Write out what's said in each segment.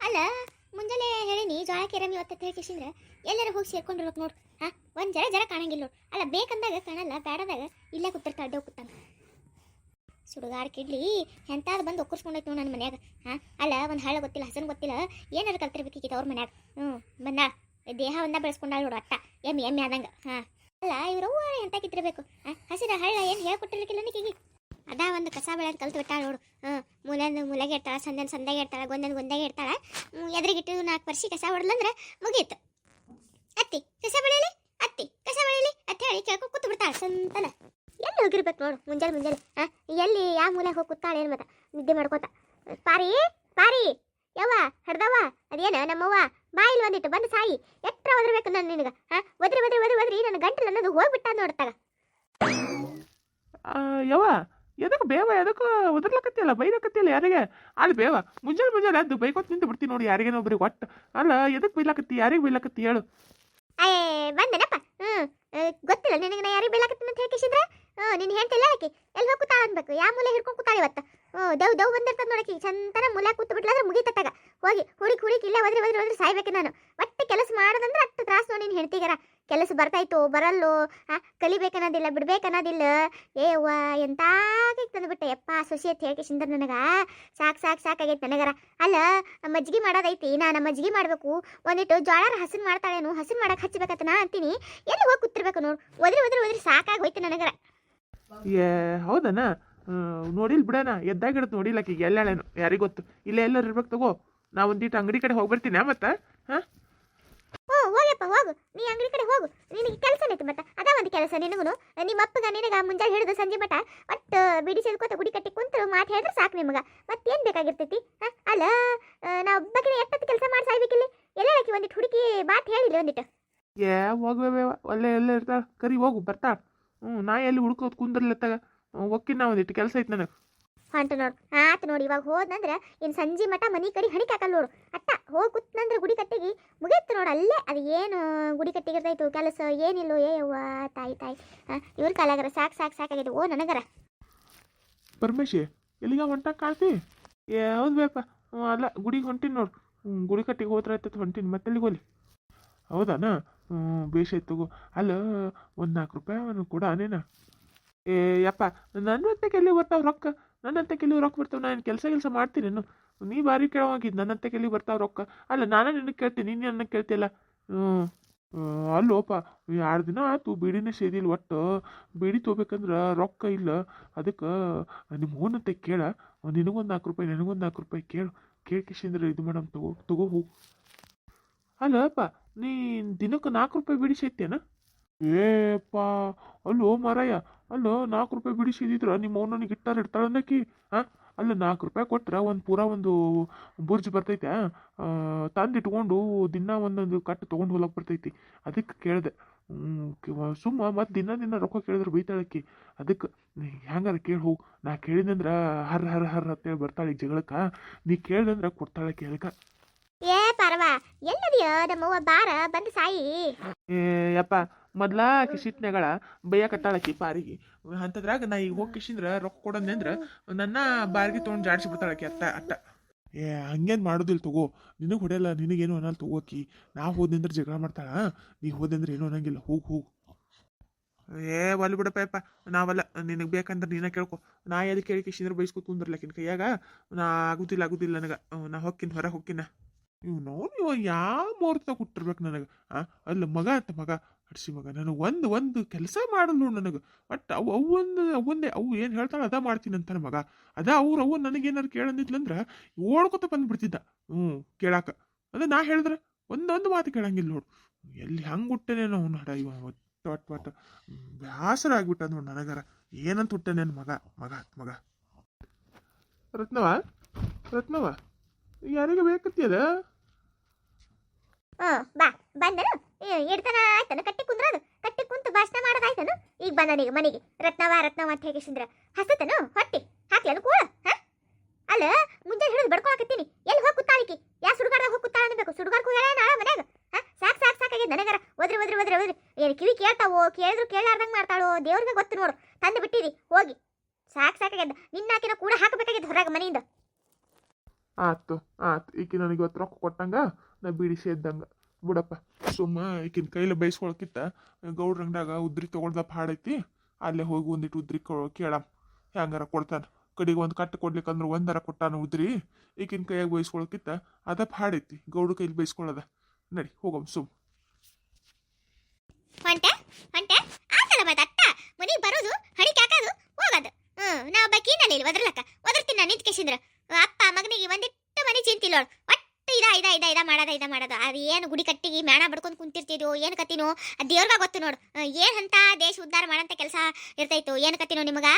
ಅಲ್ಲ, ಮುಂಜಾನೆ ಹೇಳಿನಿ ಜೋಳ ಕೆರಮಿ ಒತ್ತತ್ತೆ ಹೇಳ್ಕೇಶಿಂದ್ರೆ ಎಲ್ಲರೂ ಹೋಗಿ ಸೇರ್ಕೊಂಡಿರ್ಬೇಕು ನೋಡು, ಹಾ? ಒಂದು ಜರ ಜರ ಕಾಣಂಗಿಲ್ಲ ನೋಡು. ಅಲ್ಲ, ಬೇಕಂದಾಗ ಕಾಣಲ್ಲ ಬೇಡದಾಗ ಇಲ್ಲೇ ಕೂತಿರ್ತಾ ಅಡ್ಡ ಕೂತಾನ. ಸುಡುಗಾರ ಕಿಡ್ಲಿ, ಎಂತಾದ ಬಂದು ಒಕ್ಕರ್ಸ್ಕೊಂಡೈತಿ ನೋಡು ನನ್ನ ಮನ್ಯಾಗ, ಹಾ? ಅಲ್ಲ, ಒಂದು ಹಳ್ಳ ಗೊತ್ತಿಲ್ಲ, ಹಸನ್ ಗೊತ್ತಿಲ್ಲ, ಏನಾರು ಕಲ್ತಿರ್ಬೇಕಿತ್ತು ಅವ್ರ ಮನ್ಯಾಗ. ಹ್ಞೂ ಬಂದ ದೇಹವನ್ನ ಬೆಳೆಸ್ಕೊಂಡಾಳ ನೋಡು ಅಟ್ಟ. ಎಮ್ಮೆ ಎಮ್ಮೆ ಆದಂಗ, ಹಾ? ಅಲ್ಲ ಇವ್ರವ್ವ ಎಂತ ಕಿತ್ತಿರ್ಬೇಕು, ಹಾ? ಹಸಿರ ಹಳ್ಳ ಏನು ಹೇಳ್ಕೊಟ್ಟಿರ್ಲಿಕ್ಕಿಲ್ಲ ನಿಕ್ಕಿಗೆ ಅದ ಒಂದು ಕಸ ಬೆಳೆಯೋದು ಕಲ್ತು ಬಿಟ್ಟಾಳ ನೋಡು. ಹ್ಞೂ ಮೂಲೆಂದು ಮೂಲೆಗೆ ಇರ್ತಾಳ ಸಂದನ್ ಸಂದಾಗ ಇರ್ತಾಳ ಗೊಂದನ್ ಗೊಂದಾಗ ಇರ್ತಾಳ ಎದುರಿಗಿಟ್ಟು ನಾಲ್ಕು ವರ್ಷ ಕಸ ಹೊಡ್ಲಂದ್ರೆ ಮುಗೀತು. ಅತ್ತಿ, ಕಸ ಬೆಳೀಲಿ? ಅತ್ತಿ, ಕಸ ಬೆಳೀಲಿ? ಅಂತ ಹೇಳಿ ಕೇಳ್ಕೊ ಕೂತು ಬಿಡ್ತಾಳೆ ಸಂತನ. ಎಲ್ಲಿ ಹೋಗಿರ್ಬೇಕು ನೋಡು ಮುಂಜಾನೆ ಮುಂಜಾನೆ ಹಾಂ, ಎಲ್ಲಿ ಯಾವ ಮೂಲೆಗೆ ಹೋಗಿ ಕೂತಾಳೆ ಏನು ಮತ್ತೆ? ನಿದ್ದೆ ಮಾಡ್ಕೋತ. ಪಾರಿ ಪಾರಿ. ಯವ್ವ, ಹಡ್ದವ್ವ, ಅದೇನ ನಮ್ಮವ್ವ? ಬಾಯಿಲ್ ಒಂದಿಟ್ಟು, ಬಂದು ಸಾಯಿ. ಎಟ್ರ ಒದರ್ಬೇಕು ನಾನು ನಿನಗೆ? ಹಾಂ, ಒದ್ರಿ ಒದ್ರಿ ಒದ್ರಿ ಒದ್ರಿ, ನನ್ನ ಗಂಟಲು ಅನ್ನೋದು ಹೋಗ್ಬಿಟ್ಟ ನೋಡ್ತಾಗ ಯವ್ವ ಎದಕ್ಕೆ ಬೇವ ಎದಕ್ಕೆ ಒದರ್ಲಕತ್ತಿಯಲ್ಲ ಬೈಲಕತ್ತಿಯಲ್ಲ ಯಾರಿಗೆ? ಅಲ್ಲಿ ಬೇವ, ಮುಂಜಾನೆ ಮುಂಜಾನೆ ಅದು ಬೈಕೋತ್ ನಿಂತು ಬಿಡ್ತೀನಿ ನೋಡಿ ಯಾರಿಗೇನೋ ಒಬ್ರಿಗೆ ಒಟ್ಟು. ಅಲ್ಲ ಎದಕ್ಕೆ ಬೈಲಾಕತ್ತಿ, ಯಾರಿಗೆ ಬೈಲಾಕತ್ತಿ ಹೇಳು? ಬಂದನಪ್ಪ. ಹ್ಞೂ ಗೊತ್ತಿಲ್ಲ, ನಿನಗೆ ನಾ ಯಾರಿಗೆ ಬೀಳಾಕತ್ತೀನಿ ಅಂತ ಹೇಳ್ಕಿಸಿದ್ರೆ ಹ್ಞೂ ನಿನ್ನ ಹೇಳ್ತಿಲ್ಲ ಆಕಿ? ಎಲ್ಲಿ ಹೋಗಿ ಕೂತಾಳ ಅನ್ಬೇಕು? ಯಾವ ಮೂಲೆ ಹಿಡ್ಕೊಂಡು ಕೂತಾಳೆ ಇವತ್ತು? ಹ್ಞೂ ದವ್ ಬಂದಿರ್ತದೆ ಬಂದಿರ್ತದ ನೋಡಕಿ ಚಂತನ ಮೂಲೆ ಕೂತು ಬಿಟ್ಲಾದ್ರೆ ಮುಗಿತತ್ತಾಗ ಹೋಗಿ, ಹುಡುಕಿ ಹುಡುಕಿ ಇಲ್ಲೇ ಒದ್ರಿ ಒದ್ರಿ ಒದ್ರಿ ಸಾಯ್ಬೇಕು ನಾನು. ಒಟ್ಟು ಕೆಲಸ ಮಾಡೋದಂದ್ರೆ ಅಷ್ಟು ತ್ರಾಸು ನೋಡಿ ನೀನು ಹೇಳ್ತಿಗಾರ ಕೆಲಸ ಬರ್ತಾಯ್ತು, ಬರಲ್ಲೋ ಕಲಿಬೇಕನ್ನೋದಿಲ್ಲ, ಬಿಡ್ಬೇಕನ್ನೋದಿಲ್ಲ. ಏ ಅವ್ವ ಎಂತಾಗಿ ತಂದುಬಿಟ್ಟೆ ಯಪ್ಪ, ಸೊಸಿ ಅಂತ ಹೇಳ್ಕಿಸಿಂದ್ರ ನನಗ. ಸಾಕು ಸಾಕು ಸಾಕಾಗೈತೆ ನನಗರ. ಅಲ್ಲ, ಮಜ್ಜಿಗೆ ಮಾಡೋದೈತಿ. ನಾನು ನಮ್ಮ ಮಜ್ಜಿಗೆ ಮಾಡಬೇಕು. ಒಂದಿಟ್ಟು ಜೋಳಾರ ಹಸನ್ ಮಾಡ್ತಾಳೇನು? ಹಸನ್ ಮಾಡಕ್ಕೆ ಹಚ್ಚಬೇಕಂತ ನಾ ಅಂತೀನಿ. ಎಲ್ಲಿ ಹೋಗಿ ಕೂತಿರ್ಬೇಕು ನೋಡು? ಒದ್ರಿ ಒದ್ರಿ ಒದ್ರಿ ಸಾಕಾಗಿ ಹೋಯ್ತು ನನಗರ. ಏ ಹೌದನ? ನೋಡಿಲ್ ಬಿಡಣ. ಎದ್ದಾಗಿಡತ್ ನೋಡಿಲ್ಲ ಆಕಿಗೆ ಎಲ್ಲೇನು ಯಾರಿಗೆ ಗೊತ್ತು? ಇಲ್ಲೇ ಎಲ್ಲರೂ ಇರ್ಬೇಕು ತಗೋ. ನಾ ಒಂದಿಟ್ಟು ಅಂಗಡಿ ಕಡೆ ಹೋಗಿ ಬರ್ತೀನಿ ಮತ್ತೆ? ಹಾಂ? ಓ ಹೋಗಪ್ಪ ಹೋಗು. ನೀ ಅಂಗಡಿ ಕಡೆ ಹೋಗು. ನಿನಗೆ ಕೆಲಸ ಐತಿ ಮತ್ತೆ. ಅದ ಒಂದು ಕೆಲಸ ನಿನಗೂ ನಿಮ್ಮ ಅಪ್ಪಗ ನಿನಗ ಮುಂಜಾನೆ ಹಿಡಿದು ಸಂಜೆ ಮಟ ಒಟ್ಟು ಬಿಡಿ ಸೇದ್ಕೋತ ಗುಡಿ ಕಟ್ಟಿ ಕುಂತರು ಮಾತು ಹೇಳಿದ್ರೆ ಸಾಕು ನಿಮ್ಗೆ. ಮತ್ತೇನು ಬೇಕಾಗಿರ್ತೈತಿ? ಹಾ? ಅಲ್ಲ ನಾ ಒಬ್ಬಕಿನ ಎಷ್ಟೊತ್ತು ಕೆಲಸ ಮಾಡಿ ಸಾಯ್ಬೇಕಿಲ್ಲಿ ಎಲ್ಲ ಹಾಕಿ ಒಂದಿಟ್ಟು ಹುಡುಕಿ ಮಾತು ಹೇಳಿಲ್ಲ ಒಂದಿಟ್ಟು ಏ ಹೋಗ್ಬೇವ ಒಳ್ಳೆ ಎಲ್ಲ ಇರ್ತಾಳ. ಕರಿ ಹೋಗು ಬರ್ತಾಳ. ಹ್ಞೂ ನಾ ಎಲ್ಲಿ ಹುಡ್ಕೋದು ಕುಂದ್ರಲತ್ತಾಗ ಒಕ್ಕಿನ ಒಂದಿಟ್ಟು ಕೆಲಸ ಐತೆ ನನಗೆ. ಹೊಂಟು ನೋಡು ಆತು ನೋಡಿ ಇವಾಗ ಹೋದ್ನಂದ್ರೆ ಇನ್ನು ಸಂಜೆ ಮಠ ಮನೆ ಕಡೆ ಹಣಿಕೆ ಹಾಕಲ್ಲ ನೋಡು. ಅಟ್ಟ ಹೋಗಿ ಕೂತ್ನಂದ್ರೆ ಗುಡಿ ಕಟ್ಟಿಗೆ ಮುಗಿಯತ್ತು ನೋಡು ಅಲ್ಲೇ ಅದು ಏನು ಗುಡಿ ಕಟ್ಟಿಗಿರ್ತೈತು ಕೆಲಸ ಏನಿಲ್ಲೋ ಏ ಯವ್ವ ತಾಯಿ ತಾಯಿ. ಇವ್ರ ಕಾಲಾಗರ ಸಾಕು ಸಾಕು ಸಾಕಾಗಿದೆ ಓ ನನಗರ. ಪರಮೇಶಿ ಎಲ್ಲಿಗ ಹೊಂಟಾಗ ಕಾಣ್ತಿ? ಯಾವ್ದು ಹೌದು ಬೇಪ. ಅಲ್ಲ ಗುಡಿಗೆ ಹೊಂಟೀನಿ ನೋಡು. ಗುಡಿ ಕಟ್ಟಿಗೆ ಹೋದ್ರೆ ಆಯ್ತದ ಹೊಂಟೀನಿ. ಮತ್ತೆ ಎಲ್ಲಿಗೆ ಹೋಲಿ ಹೌದಾನ? ಬೇಷ್ ತಗೋ. ಅಲ್ಲ, ಒಂದು ನಾಲ್ಕು ರೂಪಾಯಿ ಕೂಡ ಅನೇನ. ಏ, ಯಪ್ಪ ನನ್ನ ಹತ್ತಕ್ಕೆ ಎಲ್ಲಿ ಬರ್ತಾವ ರೊಕ್ಕ. ನನ್ನ ಹತ್ತಕ್ಕೆ ರೊಕ್ಕ ಬರ್ತಾವ, ನಾನು ಕೆಲಸ ಕೆಲಸ ಮಾಡ್ತೀನಿ ನಾನು ನೀ ಭಾರಿ ಕೇಳೋವಾಗಿದ್ದು ನನ್ನ ಹತ್ತಕ್ಕೆ ಎಲ್ಲಿ ಬರ್ತಾವ ರೊಕ್ಕ. ಅಲ್ಲ, ನಾನೇ ನಿನಗೆ ಕೇಳ್ತೀನಿ, ನೀನು ನನ್ನ ಕೇಳ್ತಿಯಲ್ಲ. ಹ್ಞೂ ಅಲ್ಲೋಪ ಎರಡು ದಿನ ಆಯ್ತು, ಬೀಡಿನೇ ಸೇದಿಲ್ಲ ಒಟ್ಟು. ಬೀಡಿ ತೊಗೋಬೇಕಂದ್ರೆ ರೊಕ್ಕ ಇಲ್ಲ. ಅದಕ್ಕೆ ನಿಮ್ಮ ಓನಂತೆ ಕೇಳ. ನಿನಗೊಂದು ನಾಲ್ಕು ರೂಪಾಯಿ, ನಿನಗೊಂದು ನಾಲ್ಕು ರೂಪಾಯಿ ಕೇಳು. ಕೇಳ್ಕಿಸಿಂದ್ರೆ ಇದು ಮೇಡಮ್, ತಗೋ ತಗೋ ಹೋಗು. ಅಲ್ಲಪ್ಪ ನೀ ದಿನಕ್ಕೆ ನಾಲ್ಕು ರೂಪಾಯಿ ಬಿಡಿಸೈತೇನ ಏಪ್ಪ ಅಲ್ಲೋ ಮಾರಾಯ, ಅಲ್ಲೋ ನಾಲ್ಕು ರೂಪಾಯಿ ಬಿಡಿಸಿದ್ರ ನಿಮ್ಮ ಅವನಿಗೆ ಇಟ್ಟಾರ ಇಡ್ತಾಳೆ ಅನ್ನಕಿ ಹಾಂ ಅಲ್ಲ ನಾಲ್ಕು ರೂಪಾಯಿ ಕೊಟ್ರೆ ಒಂದು ಪೂರ ಒಂದು ಬುರ್ಜ್ ಬರ್ತೈತೆ ತಂದು ಇಟ್ಕೊಂಡು ದಿನ ಒಂದೊಂದು ಕಟ್ಟು ತೊಗೊಂಡು ಹೋಗಕ್ಕೆ ಬರ್ತೈತಿ. ಅದಕ್ಕೆ ಕೇಳಿದೆ. ಸುಮ್ಮ ಮತ್ತು ದಿನ ದಿನ ರೊಕ್ಕ ಕೇಳಿದ್ರೆ ಬೈತಾಳಕ್ಕಿ ಅದಕ್ಕೆ ಹೆಂಗಾರ ಕೇಳಿ ಹೋಗು. ನಾ ಕೇಳಿದಂದ್ರೆ ಹರ್ ಹರ್ ಹರ್ ಅಂತೇಳಿ ಬರ್ತಾಳೆ ಈಗ ಜಗಳಕ್ಕೆ. ನೀ ಕೇಳಿದಂದ್ರೆ ಕೊಡ್ತಾಳೆ ಕೇಳಕ ಏ ಪರವಾ ಎಲ್ಲದಿಯೋ ನಮ್ಮವ್ವ ಬಾರ ಬಂದು ಸಾಯಿ? ಏ ಯಪ್ಪ ಮೊದ್ಲ ಕಿಶಿತ್ನೆಗಳ ಬೈಯಕತ್ತಾಳಕಿ ಪಾರಿಗೆ. ಅಂತದ್ರಾಗ ನಾ ಈಗ ಹೋಗಿ ಕಿಶಿಂದ್ರ ರೊಕ್ಕ ಕೊಡಂದೆ ಅಂದ್ರ ನನ್ನ ಬಾರಿಗೆ ತೊಗೊಂಡು ಜಾಡಿಸಿ ಬಿಡ್ತಾಳಕಿ ಅತ್ತ ಅಟ್ಟ ಏ ಹಂಗೇನು ಮಾಡೋದಿಲ್ಲ ತಗೋ. ನಿನಗೆ ಹೊಡೆಯಲ್ಲ ನಿನಗೇನು ಅನ್ನಲ್ಲ ತಗೋಕಿ ನಾ ಹೋದಂದ್ರೆ ಜಗಳ ಮಾಡ್ತಾಳ ನೀ ಹೋದಂದ್ರೆ ಏನು ಅನ್ನಂಗಿಲ್ಲ. ಹೋಗಿ ಹೋಗು. ಏ ಒಲ್ ಬಿಡಪ್ಪ ಯಪ್ಪ. ನಾವಲ್ಲ ನಿನಗೆ ಬೇಕಂದ್ರೆ ನೀನ ಕೇಳ್ಕೊ. ನಾ ಎಲ್ಲಿ ಕೇಳಿ ಕಿಶಿಂದ್ರ ಬೈಸ್ಕೊ ಕುಂದ್ರಲಕ್ಕಿನ ಕೈಯಾಗ? ನಾ ಆಗುದಿಲ್ಲ ಆಗುದಿಲ್ಲ ನನಗೆ. ನಾ ಹೊಕ್ಕಿನ ಹೊರ ಹೊಕ್ಕಿನ. ಇವ್ ಇವ ಯಾವ ಮುಹೂರ್ತ ಹುಟ್ಟಿರ್ಬೇಕು ನನಗೆ? ಆ, ಅಲ್ಲ ಮಗ ಅಂತ ಮಗ ಹಡ್ಸಿ ಮಗ, ನನಗೆ ಒಂದು ಒಂದು ಕೆಲಸ ಮಾಡಲ್ಲ ನೋಡು ನನಗೆ. ಬಟ್ ಅವು ಅವೊಂದು ಅವೊಂದೇ ಅವು ಏನು ಹೇಳ್ತಾಳೆ ಅದ ಮಾಡ್ತೀನಿ ಅಂತಾನೆ ಮಗ. ಅದ ಅವ್ರು ಅವು ನನಗೇನಾರು ಕೇಳಂದಿದ್ಲಂದ್ರೆ ಓಡ್ಕೊತ ಬಂದ್ಬಿಡ್ತಿದ್ದ. ಹ್ಞೂ ಕೇಳಾಕ. ಅದ ನಾ ಹೇಳಿದ್ರೆ ಒಂದೊಂದು ಮಾತು ಕೇಳಂಗಿಲ್ಲ ನೋಡು. ಎಲ್ಲಿ ಹಂಗೆ ಹುಟ್ಟನೇನೋ ಅವ್ನು ಹಡ ಇವ ಒಟ್ಟು ಒಟ್ಟ ಬೇಸರ ಆಗ್ಬಿಟ್ಟ ನೋಡು ನನಗರ. ಏನಂತ ಹುಟ್ಟನೇನು ಮಗ ಮಗ ಮಗ. ರತ್ನವ? ರತ್ನವ? ಯಾರಿಗೆ ಬೇಕತ್ತಿಯದ ಹ್ಞೂ ಬಾ. ಬಂದನು? ಇಡ್ತಾನ ಆಯ್ತನು? ಕಟ್ಟಿ ಕುಂದ್ರದು ಕಟ್ಟಿ ಕುಂತು ಭಾಷಣ ಮಾಡೋದಾಯ್ತನು? ಈಗ ಬಂದನೀಗ ಮನೆಗೆ. ರತ್ನವ ರತ್ನವ ಅಂತ ಹೇಗಿಸಿದ್ರ ಹಸತನು? ಹೊಟ್ಟಿ? ಹಾಕ್ಲನು ಕೂಳ, ಹಾ? ಅಲ್ಲ, ಮುಂಜಾನೆ ಹಿಡಿದು ಬಡ್ಕೊಳಕತ್ತೀನಿ. ಎಲ್ಲಿ ಹೋಗಿ ಕೂತಾಳಿಕಿ? ಯಾ ಸುಡುಗಾರ ಹೋಗಿ ಕೂತಾಳ ಅನ್ಬೇಕು? ಸುಡುಗಾಡ್ಕು ಹೇಳ ನಾಳೆ ಮನ್ಯಾಗ? ಹಾ? ಸಾಕ್ ಸಾಕ್ ಸಾಕಾಗಿದೆ ನನಗರ. ಒದ್ರಿ ಒದ್ರಿ ಒದ್ರಿ ಒದ್ರಿ. ಏನು ಕಿವಿ ಕೇಳ್ತಾವೋ, ಕೇಳಿದ್ರು ಕೇಳಾರ್ದಂಗೆ ಮಾಡ್ತಾಳೋ? ದೇವ್ರಿಗೆ ಗೊತ್ತು ನೋಡು. ತಂದು ಬಿಟ್ಟಿರಿ ಹೋಗಿ. ಸಾಕ್ ಸಾಕಾಗ್ಯದ ನಿನ್ನಾಕಿನ ಕೂಡ ಹಾಕಬೇಕಾಗ್ಯದ ಹೊರಗೆ ಮನೆಯಿಂದ. ಆತು ಆತು ಈಕಿ ನನಗೆ ಇವತ್ತು ರೊಕ್ಕ ಕೊಟ್ಟಂಗ ನಾ ಬಿಡಿಸಿ ಎದ್ದಂಗೆ. ಬಿಡಪ್ಪ. ಸುಮ್ಮ ಈಕಿನ ಕೈಲಿ ಬೈಸ್ಕೊಳಕಿತ್ತ, ಗೌಡ್ರ ಅಂಗಡ್ಯಾಗ ಉದ್ರಿ ತೊಗೊಳ್ದಪ್ಪ ಹಾಡೈತಿ ಅಲ್ಲೇ ಹೋಗಿ ಒಂದಿಟ್ಟು ಉದ್ರಿ ಕೇಳಮ್. ಹ್ಯಾಂಗಾರ ಕೊಡ್ತಾನೆ. ಕಡೆಗೆ ಒಂದು ಕಟ್ಟು ಕೊಡ್ಲಿಕ್ಕಂದ್ರೆ ಒಂದರ ಕೊಟ್ಟಾನ ಉದ್ರಿ, ಈಕಿನ ಕೈಯಾಗ ಬೈಸ್ಕೊಳಕಿತ್ತ ಅದಪ್ಪ ಹಾಡೈತಿ ಗೌಡ್ರ ಕೈಲಿ ಬೈಸ್ಕೊಳ್ಳೋದ ನಡಿ, ಹೋಗಮ್, ಸುಮ್. ಬದಟ್ಟ ಬರೋದು ನಾ ಅಪ್ಪ ಮಗನಿಗೆ ಒಂದಿಟ್ಟು ಮನೆ ಚಿಂತಿಲ್ಲ ಇದ ಇದ ಇದ ಇದ ಮಾಡೋದ, ಇದ ಮಾಡೋದು. ಅದು ಏನು ಗುಡಿ ಕಟ್ಟಿಗೆ ಮೇಣ ಬಡ್ಕೊಂಡು ಕುಂತಿರ್ತಿದ್ವು ಏನು ಕತ್ತಿನೋ ಅದು ದೇವ್ರಿಗೆ ಗೊತ್ತು ನೋಡು. ಏನು ಅಂತ ದೇಶ ಉದ್ಧಾರ ಮಾಡಂತ ಕೆಲಸ ಇರ್ತೈತು, ಏನು ಕತ್ತಿನೋ ನಿಮಗ?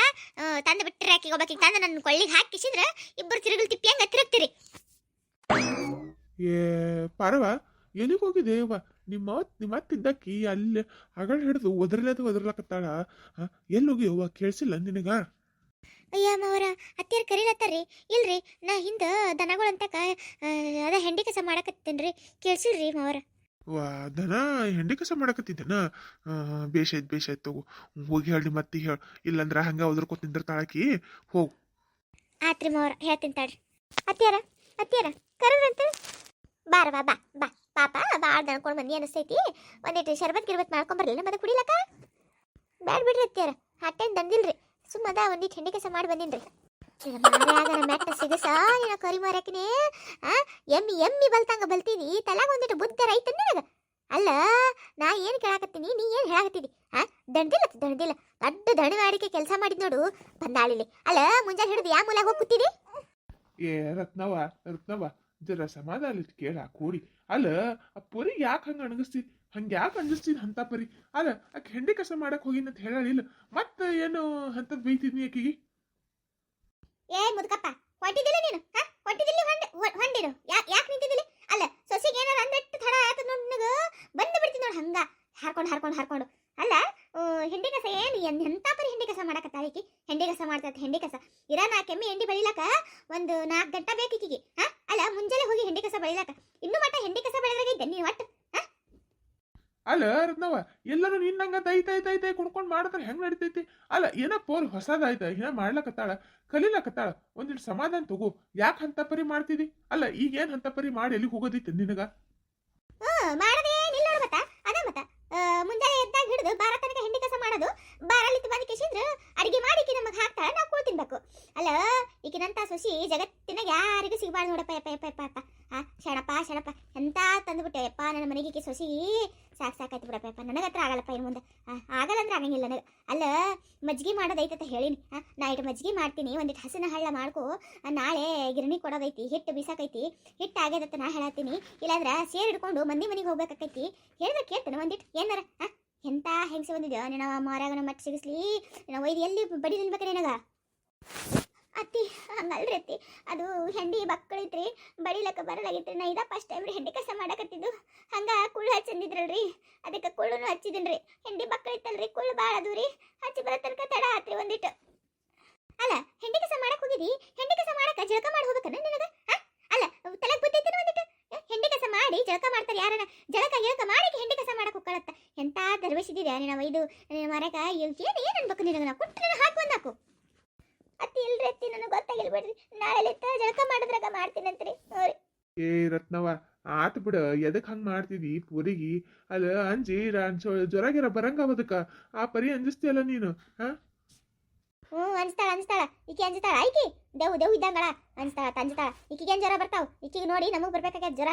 ತಂದು ಬಿಟ್ಟರೆ ಹಾಕಿ ಒಬ್ಬಾಕಿಗೆ ತಂದು ನನ್ನ ಕೊಳ್ಳಿಗೆ ಹಾಕಿಸಿದ್ರೆ ಇಬ್ಬರು ತಿರುಗಲ್ ತಿಪ್ಪಿ ಹಂಗೆ ತಿರುಗ್ತೀರಿ ಏ, ಪಾರವ, ಎಲ್ಲಿಗೆ ಹೋಗಿದೆ ಯವ್ವ? ನಿಮ್ಮ ನಿಮ್ಮ ತಿಂದಕ್ಕಿ ಅಲ್ಲಿ ಅಗಳ ಹಿಡಿದು ಒದರ್ಲದ ಒದರ್ಲಕತ್ತಾಳ? ಎಲ್ಲಿ ಹೋಗಿ ಅವ್ವ ಕೇಳಿಸಿಲ್ಲ ನಿನಗ? ಅಯ್ಯ ಅವರ ಅತ್ತಿಯರ್ ಕರೀಲತ್ತಾರ್ರಿ. ಇಲ್ರಿ ನಾ ಹಿಂದ ದನಗಳಂತಕ ಅದ ಹೆಂಡಿ ಕಸ ಮಾಡಕತ್ತೇನ್ರಿ. ಕೇಳ್ಸಿಲ್ರಿ ಮಾವರ ವಾ ದನ ಹೆಂಡಿ ಕಸ ಮಾಡಕತ್ತಿದ್ದನ? ಬೇಷಾಯ್ತು ಬೇಷಾಯ್ತು ತಗೋ. ಹೋಗಿ ಹೇಳಿ ಮತ್ತೆ ಹೇಳ. ಇಲ್ಲಂದ್ರ ಹಂಗ ಒದರ್ಕೊತ ನಿಂದಿರ್ತಾಳಕಿ ಹೋಗು. ಆತ್ರಿ ಮಾವರ ಹೇಳ್ತೀನಿ ತಾಳ್ರಿ ಅತ್ತಿಯರ ಅತ್ತಿಯರ ಕರದ್ರಂತ? ಬಾರ ಬಾ ಬಾ ಬಾ. ಪಾಪ ಭಾಳ ದಣ್ಕೊಂಡು ಬಂದಿ ಅನಿಸ್ತೈತಿ. ಒಂದಿಟ್ಟು ಶರ್ಬತ್ ಗಿರ್ಬತ್ ಮಾಡ್ಕೊಂಬರ್ಲಿಲ್ಲ ಮತ್ತೆ ಕುಡಿಲಕ್ಕ? ಬ್ಯಾಡ ಬಿಡ್ರಿ ಅತ್ತಿಯರ. ಹಟ್ಟೇನ್ ದಂದಿಲ್ರಿ ಸುಮ್ಮದ ಒಂದಿಟ್ಟು ಹೆಂಡಿ ಕಸ ಮಾಡಿ ಬಂದಿನ್ರಿ. ಮಾರ್ಯಾಗ ಮೆಟ್ಟ ಸಿಗಸ ಏನ ಕರಿ ಮಾರ್ಯಾಕಿನೇ ಆ, ಎಮ್ಮಿ ಎಮ್ಮಿ ಬಲ್ತಂಗ ಬಲ್ತೀನಿ, ತಲಾಗ ಒಂದಿಟ್ಟು ಬುದ್ಧ ರೈತ ನನಗ? ಅಲ್ಲ, ನಾ ಏನು ಕೇಳಾಕತ್ತೀನಿ, ನೀ ಏನು ಹೇಳಾಕತ್ತೀನಿ ಆ, ದಣದಿಲ್ಲ. ಅಡ್ಡ ದೊಡ್ಡ ದಣವಾಡಿಕೆ ಕೆಲಸ ಮಾಡಿದ್ ನೋಡು, ಬಂದಾಳಿಲಿ. ಅಲ್ಲ, ಮುಂಜಾನೆ ಹಿಡಿದು ಯಾ ಮೂಲಾಗ ಹೋಗಿ ಏ ರತ್ನವ ರತ್ನವ ಜರ ಸಮಾಧಾನ ಕೇಳ, ಕೂಡಿ. ಅಲ್ಲ, ಆ ಪರಿ ಯಾಕೆ ಹಂಗ ಅಣಗಿಸ್ತಿ? ಹಂಗ ಯಾಕೆ ಅಂಜಿಸ್ತೀನಿ ಅಂತ ಪರಿ ಅಲ್ಲ, ಆಕೆ ಹೆಂಡಿ ಕಸ ಮಾಡಕ್ ಹೋಗಿನ ಅಂತ ಹೇಳಲಿಲ್ಲ ಮತ್ತೆ ಏನು ಅಂತದ್ ಬೈತಿದ್ನಿ ಆಕಿಗೆ? ಏ, ಮುದುಕಪ್ಪ ಹೊಟ್ಟಿದಿಲ್ಲ ನೀನು? ಹಾ? ಹೊಂಟಿದಿಲ್ಲ ಹೊಂಡ, ಹೊ- ಹೊಂಡಿರು ಯಾಕೆ ನಿಂತಿದ್ದಿಲ್ಲ? ಅಲ್ಲ, ಸೊಸಿಗೆ ಏನಾರ ಅಂದಟ್ಟು ತಡ ಆಯ್ತು ನಿನಗ? ಬಂದು ಬಿಡ್ತೀನಿ ನೋಡಿ ಹಂಗ. ಹಾರ್ಕೊಂಡು ಹಾರ್ಕೊಂಡು ಹಾರ್ಕೊಂಡು. ಅಲ್ಲ ಹಿಂಡಿ ಕಸ ಏನು ಎಂತ ಪರಿ ಹೆಂಡಿ ಕಸ ಮಾಡಕತ್ತ ಈಕಿ? ಹೆಂಡಿ ಕಸ ಮಾಡ್ತೈತೆ, ಹೆಂಡಿ ಕಸ. ಇರ ಕೆಮ್ಮಿ ಹೆಂಡಿ ಬೆಳಿಲಾಕ ಒಂದು ನಾಲ್ಕು ಗಂಟೆ ಬೇಕು ಹಾಂ? ಹಾ ಅಲ್ಲ, ಮುಂಜಾನೆ ಹೋಗಿ ಹೆಂಡಿ ಕಸ ಬೆಳಿಲಕ್ಕ ಇನ್ನೂ ಮಟ್ಟ ಹೆಂಡಿ ಕಸ ಬೆಳೆದ್ರಾಗೈತೆ ನೀನು ಒಟ್ಟು. ಅಲ್ಲ ರತ್ನವ ಎಲ್ಲರೂ ನಿನ್ನಂಗ ದೈ ದೈ ದೈ ಕುಡ್ಕೊಂಡು ಮಾಡಿದ್ರೆ ಹೆಂಗ್ ನಡಿತೈತಿ? ಅಲ್ಲ, ಏನೋ ಪೋರ್ ಹೊಸದಾಯ್ತ, ಏನ ಮಾಡ್ಲಕತ್ತಾಳ, ಕಲೀಲಕತ್ತಾಳ ಒಂದಿಟ್ಟು ಸಮಾಧಾನ ತಗೋ, ಯಾಕೆ ಹಂತ ಪರಿ ಮಾಡ್ತಿದಿ? ಅಲ್ಲ ಈಗ ಏನ್ ಅಂತ ಪರಿ ಮಾಡಿ ಎಲ್ಲಿಗೆ ಹೋಗೋದಿತ್ತು ನಿನಗ? ಮುಂಜಾನೆ ಎದ್ದಾಗ ಹಿಡಿದು ಬಾರ ತನಕ ಹೆಂಡಿ ಕಸ ಮಾಡೋದು, ಬಾರಲ್ಲಿ ಬಂದು ಕಿಸಿಂದ್ರ, ಅಡಿಗೆ ಮಾಡಿ ಈಕಿ ನಮಗೆ ಹಾಕ್ತಾಳೆ, ನಾವು ಕೂಳ್ ತಿನ್ಬೇಕು. ಅಲ್ಲ, ಈಕಿನಂತ ಸೊಸಿ ಜಗತ್ತಿನಾಗ ಯಾರಿಗೂ ಸಿಗಬಾರ್ದು ನೋಡಪ್ಪ, ಯಪ್ಪ ಯಪ್ಪ ಯಪ್ಪ ಯಪ್ಪ. ಆ ಶಣಪ್ಪ ಶಣಪ್ಪ ಎಂತ ತಂದ್ಬಿಟ್ಟೆ? ಯಪ್ಪ, ನನ್ನ ಮನೆಗೆ ಸೊಸಿ. ಸಾಕು ಸಾಕಾಯ್ತು ಬಿಡಪ್ಪ ನನಗೆ ಹತ್ರ ಆಗಲ್ಲಪ್ಪ ಇನ್ನು ಮುಂದೆ. ಆಗಲ್ಲ ಅಂದ್ರೆ ಆಗಂಗಿಲ್ಲ ನನಗೆ. ಅಲ್ಲ, ಮಜ್ಜಿಗೆ ಮಾಡೋದೈತಂತ ಹೇಳಿನಿ. ನಾ ಇಟ್ಟು ಮಜ್ಜಿಗೆ ಮಾಡ್ತೀನಿ. ಒಂದಿಟ್ಟು ಹಸಿನ ಹಳ್ಳ ಮಾಡ್ಕೊ. ನಾಳೆ ಗಿರಣಿ ಕೊಡೋದೈತಿ, ಹಿಟ್ಟು ಬಿಸಾಕೈತಿ. ಹಿಟ್ಟು ಆಗ್ಯದತ್ತ ನಾ ಹೇಳತ್ತೀನಿ. ಇಲ್ಲಾಂದ್ರೆ ಸೇರ್ ಹಿಡ್ಕೊಂಡು ಮಂದಿ ಮನೆಗೆ ಹೋಗ್ಬೇಕಾಕೈತಿ. ಹೇಳಿದ್ರೆ ಕೇಳ್ತಾನೆ ಒಂದಿಟ್ಟು ಏನಾರ? ಎಂತ ಹೆಂಗಸ ಬಂದಿದ್ಯೋ? ನಿನ್ನ ಮಾರಾಗನ ಮಟ್ಟ ಸಿಗಿಸ್ಲಿ. ನಾವು ಒಯ್ದು ಎಲ್ಲಿ ಬಡಿ ತಿನ್ಬೇಕು ನಿನಗ? ಅತ್ತಿ ಅದು ಹೆಂಡಿ ಬಕ್ಕಳಿತ್ರಿ ಬಡಿಲಕ್ಕ ಬರಲಾಗಿತ್ರಿ. ನಾ ಇದ ಫಸ್ಟ್ ಟೈಮ್ ರೀ ಹೆಂಡಿ ಕಸ ಮಾಡಕತ್ತಿದ್ದು. ಹಂಗ ಕುಳ್ಳು ಹಚ್ಚಂದಿದ್ರಲ್ರಿ. ಅದಕ್ಕೆ ಕುಳ್ಳುನು ಹಚ್ಚಿದಿನ್ರಿ. ಹೆಂಡಿ ಬಕ್ಕಳಿತ್ತಲ್ರಿ ಕುಳ್ಳು ಭಾಳ ಅದು ರೀ. ಹಚ್ಚಿ ಬರೋ ತನಕ ತಡ ಆತ್ರಿ ಒಂದಿಟ್ಟು ಅಲ್ಲ, ಹೆಂಡಿ ಕಸ ಮಾಡಕ್ಕೆ ಹೋಗಿದಿ? ಹೆಂಡಿ ಕಸ ಮಾಡಕ ಜಳಕ ಮಾಡಿ ಹೋಗ್ಬೇಕನ ನಿನಗೆ? ಅಲ್ಲ ತಲೆಗೆ ಬುದ್ದೈತೇನ ಒಂದಿಟ್ಟು ಹೆಂಡಿ ಕಸ ಮಾಡಿ ಜಳಕ ಮಾಡ್ತಾರೆ ಯಾರನ? ಜಳಕ ಗಿಳಕ ಮಾಡಿ ಹೆಂಡಿ ಕಸ ಮಾಡಕ್ಕೆ ಹೋಗ್ಕೊಳತ್ತ. ಎಂತ ದರ್ವೇಶಿದಿದೆ ನಿನ್ನ ಇದು? ಮರಕ ಏನು ಏನು ಅನ್ಬೇಕು ನಿನಗೆ? ನಾವು ಹಾಕಿ. ಬಂದಾಕು ಅತ್ತಿ ಇಲ್ರಿ ಅತ್ತಿ ನನಗೆ ಗೊತ್ತಾಗಿಲ್ಲ ಬಿಡ್ರಿ ನಾಳೆ ಜಳಕ ಮಾಡಿದ್ರಾಗ ಮಾಡ್ತೀನಂತ್ರಿ ನೋರಿ ಏ ರತ್ನವ ಆತ್ ಬಿಡ. ಎದಕ್ ಹಂಗ್ ಮಾಡ್ತಿದಿ ಪುರಿಗೆ? ಅಲ್ಲ ಅಂಜಿ ಜ್ವರಗಿರ ಜ್ವರ ಗಿರ ಬರಂಗ ಅವದಕ್ಕ ಆ ಪರಿ ಅಂಜಿಸ್ತಿಯಲ್ಲ ನೀನು ಹಾ? ಹ್ಞೂ ಅನ್ಸ್ತಾಳ ಅನ್ಸ್ತಾಳ ಈಕಿ ಅಂಜ್ತಾಳ. ಐಕಿ ದೇವ್ ದೇವ್ ಇದ್ದಂಗಳ ಅನ್ಸ್ತಾಳ ತಂಜ್ತಾಳ. ಈಕಿಗೆ ಏನ್ ಜ್ವರ ಬರ್ತಾವ? ಈಕಿಗೆ ನೋಡಿ ನಮಗ್ ಬರ್ಬೇಕಾಗ್ಯದ ಜ್ವರ.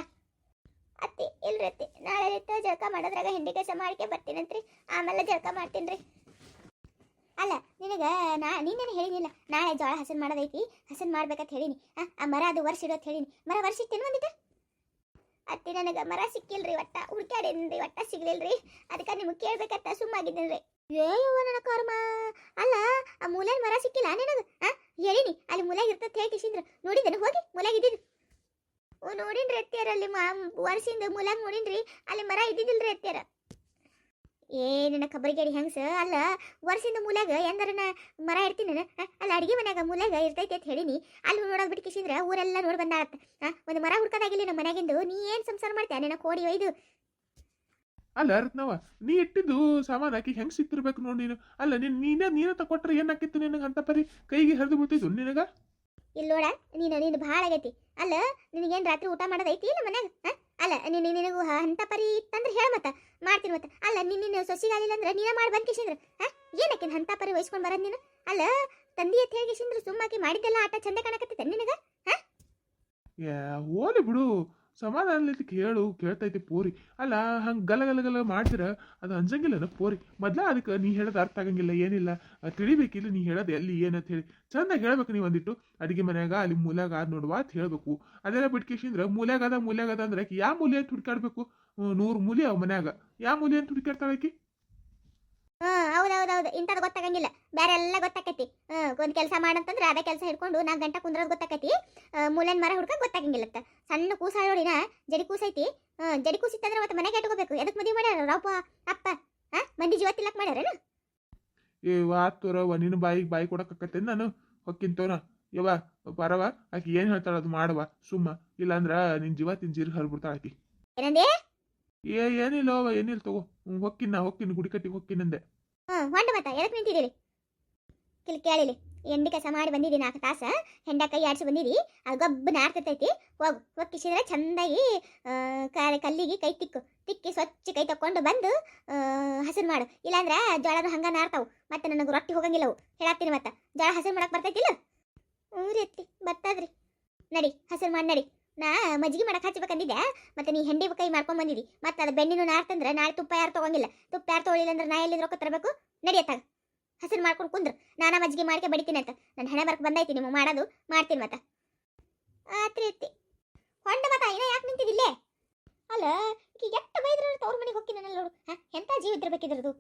ಅತ್ತಿ ಇಲ್ರಿ ಅತ್ತಿ. ನಾಳೆ ಜಳಕ ಮಾಡೋದ್ರಾಗ ಹಿಂಡಿ ಕೆಲಸ ಮಾಡ್ಕೆ ಬರ್ತೀನಂತ್ರಿ. ಆಮೇಲೆ ಜಳಕ ಮಾಡ್ತೀನ್ರಿ. ಅಲ್ಲ ನಿನಗೆ ನಾ ನಿನ್ನೇನು ಹೇಳಿದಿಲ್ಲ ನಾಳೆ ಜೋಳ ಹಸನ್ ಮಾಡೋದೈತಿ ಹಸನ್ ಮಾಡ್ಬೇಕಂತ ಹೇಳಿನಿ. ಆ, ಮರ ಅದು ವರ್ಷ ಹೇಳಿನಿ. ಮರ ವರ್ಷ ಇಟ್ಟೇನು ಬಂದಿದ್ದೆ ಅತ್ತಿ ನನಗ ಮರ ಸಿಕ್ಕಿಲ್ರಿ ಒಟ್ಟ. ಹುಡ್ಕ್ಯಾಡೇನ್ರಿ ಒಟ್ಟ ಸಿಗ್ಲಿಲ್ರಿ. ಅದಕ್ಕೆ ನಿಮಗೆ ಕೇಳ್ಬೇಕಂತ ಸುಮ್ಮಾಗಿದ್ದೇನ್ರಿ. ಏಯವ್ವ ನನ್ನ ಕರ್ಮ. ಅಲ್ಲ ಆ ಮೂಲೆಯ ಮರ ಸಿಕ್ಕಿಲ್ಲ ನಿನಗ? ಆ ಹೇಳಿನಿ. ಅಲ್ಲಿ ಮೂಲೆಗೆ ಇರ್ತದೆ ಹೇಳಿ ಕಿಸಿಂದ್ರ ನೋಡಿದ್ದೇನೆ? ಹೋಗಿ ಮೂಲೆಗಿದ್ದೀನಿ ಓ ನೋಡಿನ್ರಿ ಅತ್ತಿಯರ ಅಲ್ಲಿ ವರ್ಷಿಂದ ಮೂಲಾಗ ನೋಡಿನ್ರಿ. ಅಲ್ಲಿ ಮರ ಇದ್ದಿದ್ದಿಲ್ರಿ ಅತ್ತಿಯರ. ಏ ನನ್ನ ಕಬರಿಗೇಡಿ ಹೆಂಗ್ಸ? ಅಲ್ಲ ವರ್ಷಿಂದ ಮೂಲಾಗ ಎಂದರ ನಾ ಮರ ಇರ್ತೀನಿ ಅಲ್ಲ ಅಡಿಗೆ ಮನ್ಯಾಗ ಮೂಲಾಗ ಇರ್ತೈತಿ ಅಂತ ಹೇಳಿನಿ. ಅಲ್ಲಿ ನೋಡೋದ್ ಬಿಟ್ಟು ಕಿಸಿಂದ್ರ ಊರೆಲ್ಲ ನೋಡಿ ಬಂದಾಳತ್ತ ಆ, ಒಂದು ಮರ ಹುಡ್ಕೋದಾಗಿಲ್ಲ ನಮ್ಮ ಮನೆಗಿಂದು ನೀ ಏನ್ ಸಂಸಾರ ಮಾಡ್ತೀಯ? ನಿನ್ನ ಕೋಡಿ ಒಯ್ದು. ಅಲ್ಲ ರತ್ನವ ನೀ ಇಟ್ಟಿದ್ದು ಸಾಮಾನು ಆಕಿ ಹೆಂಗ್ ಸಿಕ್ತಿರ್ಬೇಕು ನೋಡಿ ನೀನು? ಅಲ್ಲ ನೀನ್ ನೀನೇ ನೀನೇ ತಕೊಟ್ರೆ ಏನಾಕಿತ್ತು ನಿನಗೆ ಅಂತ ಪರಿ? ಕೈಗೆ ಹರಿದು ಬಿಡ್ತಿದ್ದು ನಿನಗ? ಇಲ್ಲೋಡ ನೋಡ ನೀನು ನೀನು ಭಾಳ ಆಗೈತಿ. ಅಲ್ಲ ನಿನಗೇನು ರಾತ್ರಿ ಊಟ ಮಾಡೋದೈತಿ ನಮ್ಮ ಮನ್ಯಾಗ? ಅಲ್ಲ ನೀನು ನಿನಗೂ ಅಂತ ಪರಿ ಹೇಳ ಮತ್ತ. ಮಾಡ್ತೀನಿ ಮತ್ತ. ಅಲ್ಲ ನಿನ್ನ ನೀನು ಸೊಸಿಗಾಲಿಲ್ಲ ಅಂದ್ರೆ ನೀನ ಮಾಡಿ ಬಂದ್ ಕಿಶಿಂದ್ರ. ಹಾ, ಏನಕ್ಕೆ ಅಂತ ಪರಿ ವಹಿಸ್ಕೊಂಡು ಬರೋದು ನೀನು? ಅಲ್ಲ, ತಂದಿ ಅಂತ ಹೇಳಿ ಕಿಶಿಂದ್ರ ಸುಮ್ಮಾಕಿ ಮಾಡಿದ್ದೆಲ್ಲ ಆಟ ಚಂದ ಕಾಣಕತ್ತೈತೆ ನಿನಗ? ಹೋಲಿ ಬಿಡು. ಸಮಾಧಾನ ಕೇಳು, ಕೇಳ್ತೈತಿ ಪೋರಿ. ಅಲ್ಲ, ಹಂಗೆ ಗಲ ಗಲ ಗಲ ಮಾಡ್ತಿರ, ಅದು ಅನ್ಸಂಗಿಲ್ಲನ ಪೋರಿ. ಮೊದ್ಲ ಅದಕ್ಕೆ ನೀ ಹೇಳೋದು ಅರ್ಥ ಆಗಂಗಿಲ್ಲ, ಏನಿಲ್ಲ. ಅದ್ ತಿಳಿಬೇಕಿಲ್ಲ ನೀ ಹೇಳೋದು ಎಲ್ಲಿ ಏನಂತ ಹೇಳಿ. ಚಂದಾಗಿ ಹೇಳ್ಬೇಕು ನೀವು ಒಂದಿಟ್ಟು ಅಡುಗೆ ಮನ್ಯಾಗ, ಅಲ್ಲಿ ಮೂಲ್ಯಾಗ ಆದ್ ನೋಡುವ ಅಂತ ಹೇಳಬೇಕು. ಅದೆಲ್ಲ ಬಿಟ್ಕೇಶಿಂದ್ರೆ ಮೂಲ್ಯಾಗ ಅದ ಮೂಲ್ಯಾಗ ಅದ ಅಂದ್ರೆ ಯಾವ ಮೂಲೆ ಅಂತ ಹುಡ್ಕಾಡ್ಬೇಕು ನೂರು ಮೂಲೆ ಅವ ಮನ್ಯಾಗ. ಯಾವ ಮೂಲೆ ಅಂತ ಹುಡ್ಕಾಡ್ತಾಳೆ ಆಕಿ ಹಾ ಹೌದು ಹೌದು ಹೌದು ಇಂಥದ್ದು ಗೊತ್ತಾಗಂಗಿಲ್ಲ. ಬೇರೆ ಎಲ್ಲ ಗೊತ್ತಾಕೈತಿ. ಒಂದು ಒಂದ್ ಕೆಲಸ ಮಾಡಂತಂದ್ರೆ ಅದೇ ಕೆಲಸ ಹಿಡ್ಕೊಂಡು ನಾಲ್ಕು ಗಂಟೆ ಕುಂದ್ರೋದು ಗೊತ್ತಾಕೈತಿ. ಮೂಲನ್ ಮರ ಹುಡ್ಕ ಗೊತ್ತಾಗಂಗಿಲ್ಲ ಸಣ್ಣ ಕೂಸ ನೋಡಿನ ಜಡಿ ಕೂಸೈತಿ. ಹ್ಮ್ ಜಡಿ ಕೂಸಿತ್ತಂದ್ರೆ ಮತ್ತೆ ಮನೆಗೆ ಇಟ್ಕೋಬೇಕು ಎದಕ್ ಮದುವೆ ಮಾಡ್ಯಾರ ರಪ್ಪ ಅಪ್ಪ ಹಾ ಮಂದಿ ಜೀವ ತಿಲ್ಲಕ್ ಮಾಡ್ಯಾರೇನು? ಏ ವಾತೋರವ ನಿನ್ನ ಬಾಯಿಗೆ ಬಾಯಿ ಕೊಡಕತ್ತೇನೆ ನಾನು? ಹೊಕ್ಕಿಂತೋನ ಯವ್ವ ಪರವ ಆಕಿ ಏನು ಹೇಳ್ತಾಳ ಅದು ಮಾಡವ ಸುಮ್ಮ. ಇಲ್ಲಾಂದ್ರ ನಿನ್ ಜೀವ ತಿನ್ ಜೀರ್ ಹರ್ಬಿಡ್ತಾಳ ಆಕಿ. ಏನಂದೆ? ಏ ಏನಿಲ್ಲ ಏನಿಲ್ಲ ತಗೋ. ಹೊಕ್ಕಿನ ಹೊಕ್ಕಿನ ಗುಡಿ ಕಟ್ಟಿಗೆ ಹೊಕ್ಕಿನಂದೆ ಹ್ಮ್, ಹೊಂಡ ಮತ್ತ ಎದಕ್ಕೆ ನಿಂತಿದ್ದೀರಿ? ಕಿಲ್ ಕೇಳಿಲಿ. ಎಂಡಿ ಕೆಲಸ ಮಾಡಿ ಬಂದಿದ್ದೀನಿ ನಾಲ್ಕು ತಾಸ, ಹೆಂಡ ಕೈ ಆಡಿಸಿ ಬಂದಿರಿ ಅದು ಗಬ್ಬ ನಾರ್ತೈತಿ ಹೋಗು ಹೊಕ್ಕಿಸಿದ್ರೆ ಚಂದಾಗಿ ಕಲ್ಲಿಗೆ ಕೈ ತಿಕ್ಕು. ತಿಕ್ಕಿ ಸ್ವಚ್ಛ ಕೈ ತಕೊಂಡು ಬಂದು ಹಸಿರು ಮಾಡು. ಇಲ್ಲಾಂದ್ರೆ ಜೋಳನ ಹಂಗೆ ನಾರ್ತಾವು. ಮತ್ತೆ ನನಗೆ ರೊಟ್ಟಿ ಹೋಗಂಗಿಲ್ಲ ಅವು. ಹೇಳಾಕ್ತೀನಿ ಮತ್ತೆ. ಜೋಳ ಹಸಿರು ಮಾಡಕ್ಕೆ ಬರ್ತೈತಿಲ್ಲ ಊರಿ ರೀ ಅತ್ತಿ ಬರ್ತದ್ರಿ ನಡಿ, ಹಸಿರು ಮಾಡಿ, ನಡಿ. ನಾ ಮಜ್ಜಿಗೆ ಮಾಡಕ್ ಹಚ್ಬೇಕಂದಿದ್ದೆ. ಮತ್ತೆ ನೀ ಹೆಂಡಿ ಕೈ ಮಾಡ್ಕೊಂಡ್ ಬಂದಿದಿ. ಮತ್ತೆ ಅದು ಬೆಣ್ಣಿನೂ ನಾರ್ತಂದ್ರೆ ನಾಳೆ ತುಪ್ಪ ಯಾರು ತಗೊಂಗಿಲ್ಲ. ತುಪ್ಪ ಯಾರು ತೊಗೊಳಿಲ್ಲ ಅಂದ್ರೆ ನಾ ಎಲ್ಲಿಂದ ರೊಕ್ಕ ತರಬೇಕು? ನಡೆಯತ್ತಾಗ ಹಸಿರು ಮಾಡ್ಕೊಂಡು ಕುಂದ್ರು. ನಾನಾ ಮಜ್ಜಿಗೆ ಮಾಡ್ಕೆ ಬಡಿತೀನಿ ಅಂತ. ನನ್ನ ಹಣೆ ಬರ್ಕ್ ಬಂದೈತಿ ನಿಮಗೆ ಮಾಡೋದು. ಮಾಡ್ತೀನಿ ಮತ್ತ. ಆತ್ರಿ ಅತ್ತಿ ಹೊಂಡ ಮತ ಇನ್ನ ಯಾಕೆ ನಿಂತಿದಿಲ್ಲೇ ಅಲ್ಲ ಈಗ ಎಷ್ಟು ಬೈದ್ರು ತವ್ರ ಮನೆಗೆ ಹೋಗ್ತೀನಿ ನೋಡು. ಹಾ, ಎಂತ ಜೀವ ಇದ್ದಿರ್ಬೇಕಿದ್ರದು